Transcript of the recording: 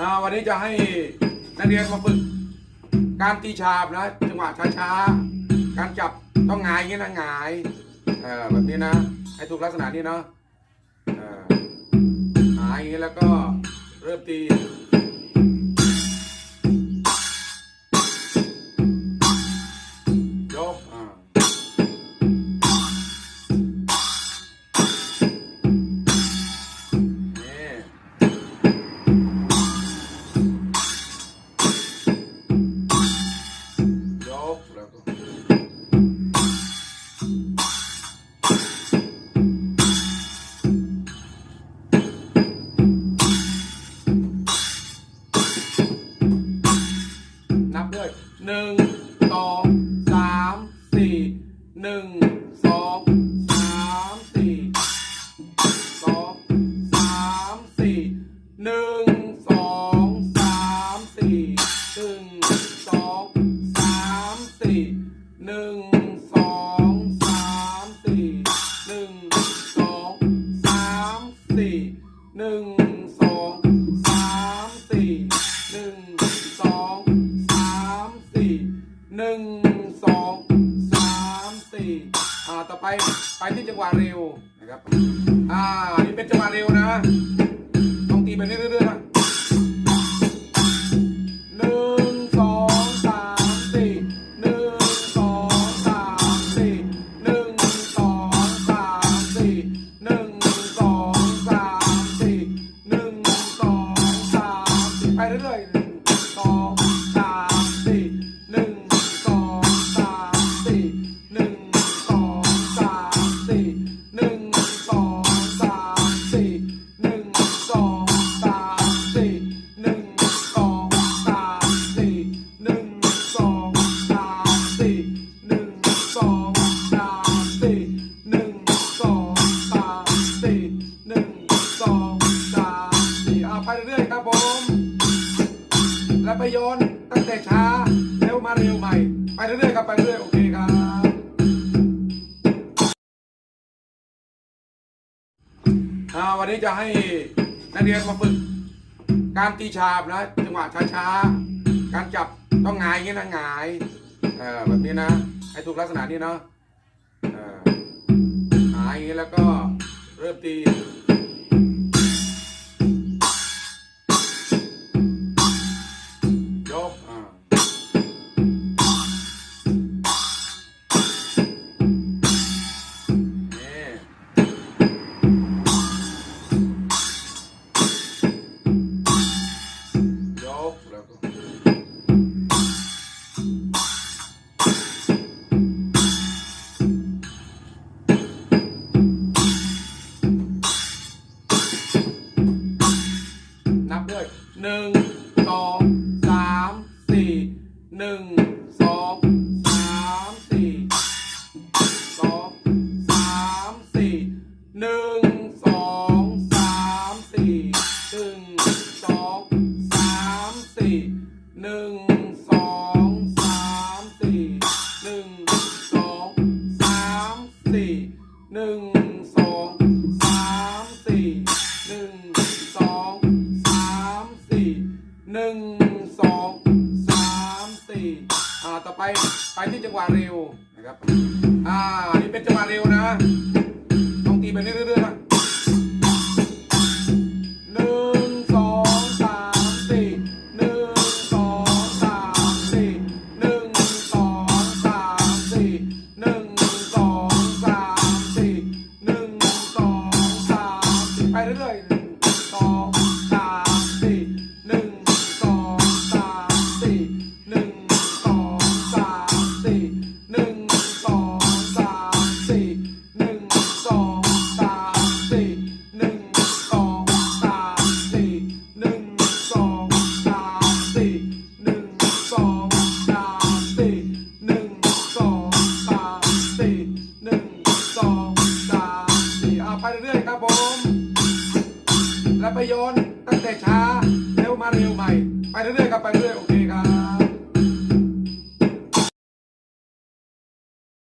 อ่าวันนี้จะให้นักเรียนมาฝึกการตีชาบนะจังหวะช้าๆ การจับต้องหงายอย่างนี้นะหงายเออแบบนี้นะ ให้ถูกลักษณะนี้เนาะหงายอย่างนี้แล้วก็เริ่มตี นับด้วยหนึ่งสองสามสี่หนึ่งสองสามสี่สองสามสี่หนึ่งสองสามสี่หนึ่งสองสามสี่หนึ่งสองสามสี่หนึ่งสองสามสี่หนึ่งสอง อไปไปที่จังหวะเร็วนะครับ อ่า นี่เป็นจังหวะเร็วนะ ต้องตีไปเรื่อยๆนะ แล้วไปโยนตั้งแต่ช้าเร็วมาเร็วใหม่ ไปเรื่อยๆครับไปเรื่อยๆโอเคครับวันนี้จะให้นักเรียนมาฝึก การตีฉาบนะจังหวะช้าๆ การจับต้องหงายอย่างนี้นะหงายแบบนี้นะให้ถูกลักษณะนี้เนาะหงายอย่างนี้แล้วก็เริ่มตี หนึ่งสองสามสี่หนึ่งสองสามสี่สองสามสี่หนึ่งสองสามสี่หนึ่งสองสามสี่หนึ่งสองสามสี่หนึ่งสองสามสี่หนึ่งสองสามสี่หนึ่ง หนึ่งสองสามสี่อ่าต่อไปไปที่จังหวะเร็วนะครับอ่านี่เป็นจังหวะเร็วนะต้องตีไปเรื่อยๆนะ แล้วไปโยนตั้งแต่ช้าเร็วมาเร็วใหม่ ไปเรื่อยๆครับไปเรื่อยๆโอเคครับ